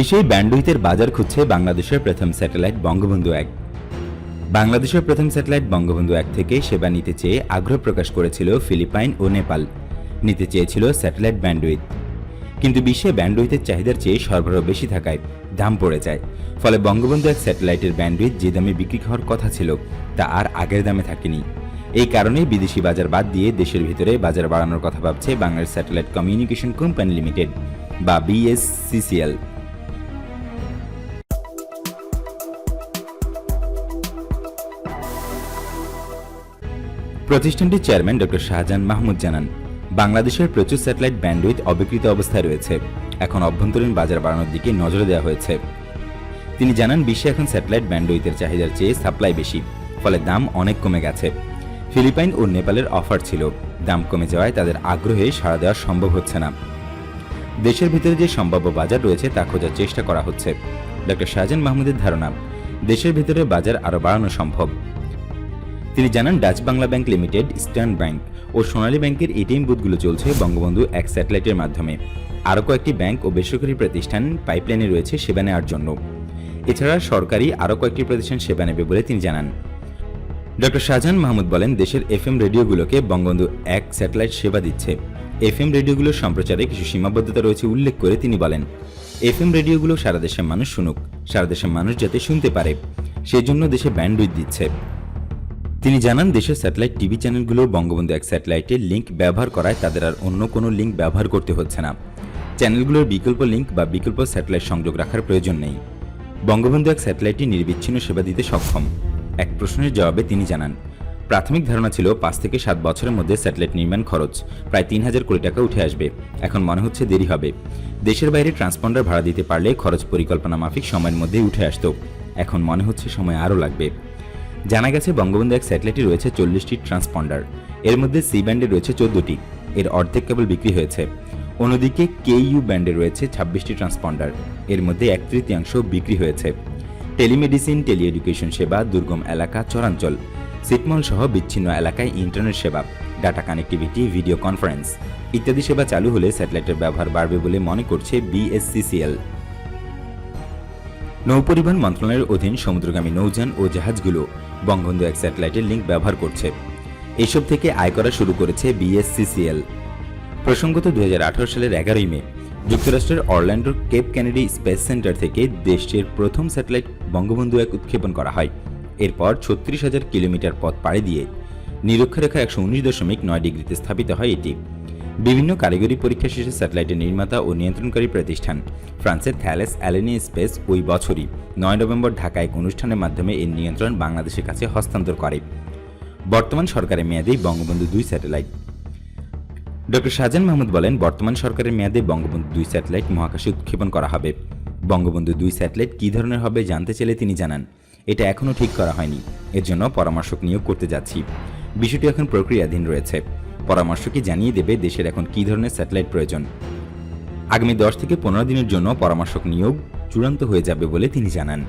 দেশেই ব্যান্ডউইথের বাজার খুঁজছে বাংলাদেশের প্রথম স্যাটেলাইট বঙ্গবন্ধু এক। বাংলাদেশের প্রথম স্যাটেলাইট বঙ্গবন্ধু এক থেকে সেবা নিতে চেয়ে আগ্রহ প্রকাশ করেছিল ফিলিপাইন ও নেপাল। নিতে চেয়েছিল স্যাটেলাইট ব্যান্ডউইথ। কিন্তু বিশ্বে ব্যান্ডউইথের চাহিদার চেয়ে সরবরাহ বেশি থাকায় দাম পড়ে যায়। ফলে বঙ্গবন্ধু এক স্যাটেলাইটের ব্যান্ডউইথ যে দামে বিক্রি হওয়ার কথা ছিল, তা আর আগের দামে থাকেনি। এই কারণেই বিদেশি বাজার বাদ দিয়ে দেশের ভিতরে বাজার বাড়ানোর কথা ভাবছে Bangladesh satellite communication company limited, বা বিএসসিসিএল। প্রতিষ্ঠানটির চেয়ারম্যান ডক্টর শাহজাহান মাহমুদ জানান, বাংলাদেশের প্রচুর স্যাটেলাইট ব্যান্ডউইথ অবিকৃত অবস্থায় রয়েছে। এখন অভ্যন্তরীণ বাজার বাড়ানোর দিকে নজর দেওয়া হয়েছে। তিনি জানান, বিশ্বে এখন স্যাটেলাইট ব্যান্ডউইথের চাহিদার চেয়ে সাপ্লাই বেশি, ফলে দাম অনেক কমে গেছে। ফিলিপাইন ও নেপালের অফার ছিল, দাম কমে যাওয়ায় তাদের আগ্রহে সাড়া দেওয়া সম্ভব হচ্ছে না। দেশের ভিতরে যে সম্ভাব্য বাজার রয়েছে তা খোঁজার চেষ্টা করা হচ্ছে। ডক্টর শাহজাহান মাহমুদের ধারণা, দেশের ভিতরে বাজার আরও বাড়ানো সম্ভব। তিনি জানান, Dutch Bangla bank limited, eastern bank ও সোনালী ব্যাংকের এটিএম বুথগুলো চলছে বঙ্গবন্ধু এক স্যাটেলাইটের মাধ্যমে। আরও কয়েকটি ব্যাংক ও বেসরকারি প্রতিষ্ঠান পাইপলাইনে রয়েছে সেবা নেওয়ার জন্য। এছাড়া সরকারি আরও কয়েকটি প্রতিষ্ঠান সেবা নেবে বলে তিনি জানান। ডক্টর শাহজাহান মাহমুদ বলেন, দেশের এফ এম রেডিওগুলোকে বঙ্গবন্ধু এক স্যাটেলাইট সেবা দিচ্ছে। এফ এম রেডিওগুলোর সম্প্রচারে কিছু সীমাবদ্ধতা রয়েছে উল্লেখ করে তিনি বলেন এফ এম রেডিওগুলো সারা দেশের মানুষ শুনুক, সারা দেশের মানুষ যাতে শুনতে পারে। সেজন্য দেশে ব্যান্ডউইথ দিচ্ছে। তিনি জানান, দেশের স্যাটেলাইট টিভি চ্যানেলগুলো বঙ্গবন্ধু এক স্যাটেলাইটের লিঙ্ক ব্যবহার করায় তাদের আর অন্য কোনো লিঙ্ক ব্যবহার করতে হচ্ছে না। চ্যানেলগুলোর বিকল্প লিঙ্ক বা বিকল্প স্যাটেলাইট সংযোগ রাখার প্রয়োজন নেই। বঙ্গবন্ধু এক স্যাটেলাইটটি নির্বিচ্ছিন্ন সেবা দিতে সক্ষম। এক প্রশ্নের জবাবে তিনি জানান, প্রাথমিক ধারণা ছিল পাঁচ থেকে সাত বছরের মধ্যে স্যাটেলাইট নির্মাণ খরচ প্রায় তিন হাজার কোটি টাকা উঠে আসবে। এখন মনে হচ্ছে দেরি হবে। দেশের বাইরে ট্রান্সপন্ডার ভাড়া দিতে পারলে খরচ পরিকল্পনা মাফিক সময়ের মধ্যেই উঠে আসত। এখন মনে হচ্ছে সময় আরও লাগবে। জানা গেছে বঙ্গবন্ধু এক স্যাটেলাইটে রয়েছে চল্লিশটি ট্রান্সপন্ডার। এর মধ্যে সি ব্যান্ডে রয়েছে চোদ্দটি। এর অর্ধেক কেবল বিক্রি হয়েছে। অন্যদিকে কে ইউ ব্যান্ডে রয়েছে ছাব্বিশটি ট্রান্সপন্ডার। এর মধ্যে এক তৃতীয়াংশ বিক্রি হয়েছে। টেলিমেডিসিন, টেলিএডুকেশন সেবা, দুর্গম এলাকা, চরাঞ্চল, সিটমল সহ বিচ্ছিন্ন এলাকায় ইন্টারনেট সেবা, ডাটা কানেক্টিভিটি, ভিডিও কনফারেন্স ইত্যাদি সেবা চালু হলে স্যাটেলাইটের ব্যবহার বাড়বে বলে মনে করছে বিএসসিসিএল। নৌপরিবহন মন্ত্রণালয়ের অধীন সমুদ্রগামী নৌযান ও জাহাজগুলো বঙ্গবন্ধু এক স্যাটেলাইটের লিঙ্ক ব্যবহার করছে। এসব থেকে আয় করা শুরু করেছে বিএসসিসিএল। প্রসঙ্গত দু হাজার আঠারো সালের এগারোই মে, যুক্তরাষ্ট্রের অরল্যান্ডোর কেপ ক্যানেডি স্পেস সেন্টার থেকে দেশটির প্রথম স্যাটেলাইট বঙ্গবন্ধু এক উৎক্ষেপণ করা হয়। এরপর ছত্রিশ হাজার কিলোমিটার পথ পাড়ি দিয়ে নিরক্ষরেখা একশো উনিশ দশমিক নয় ডিগ্রিতে স্থাপিত হয় এটি। বিভিন্ন কারিগরি পরীক্ষা শেষে স্যাটেলাইটের নির্মাতা ও নিয়ন্ত্রণকারী প্রতিষ্ঠান। ফ্রান্সের থ্যালেস অ্যালেনি স্পেস ওই বছরই নয় নভেম্বর ঢাকায় এক অনুষ্ঠানের মাধ্যমে এর নিয়ন্ত্রণ বাংলাদেশের কাছে হস্তান্তর করে। বর্তমান সরকারের মেয়াদেই বঙ্গবন্ধু দুই স্যাটেলাইট। ডক্টর শাহজাহান মাহমুদ বলেন, বর্তমান সরকারের মেয়াদে বঙ্গবন্ধু দুই স্যাটেলাইট মহাকাশে উৎক্ষেপণ করা হবে। বঙ্গবন্ধু দুই স্যাটেলাইট কী ধরনের হবে জানতে চাইলে তিনি জানান, এটা এখনও ঠিক করা হয়নি। এর জন্য পরামর্শক নিয়োগ করতে যাচ্ছি। বিষয়টি এখন প্রক্রিয়াধীন রয়েছে। পরামর্শকে জানিয়ে দেবে দেশের এখন কি ধরনের স্যাটেলাইট প্রয়োজন। আগামী দশ থেকে পনেরো দিনের জন্য পরামর্শক নিয়োগ চূড়ান্ত হয়ে যাবে বলে তিনি জানান।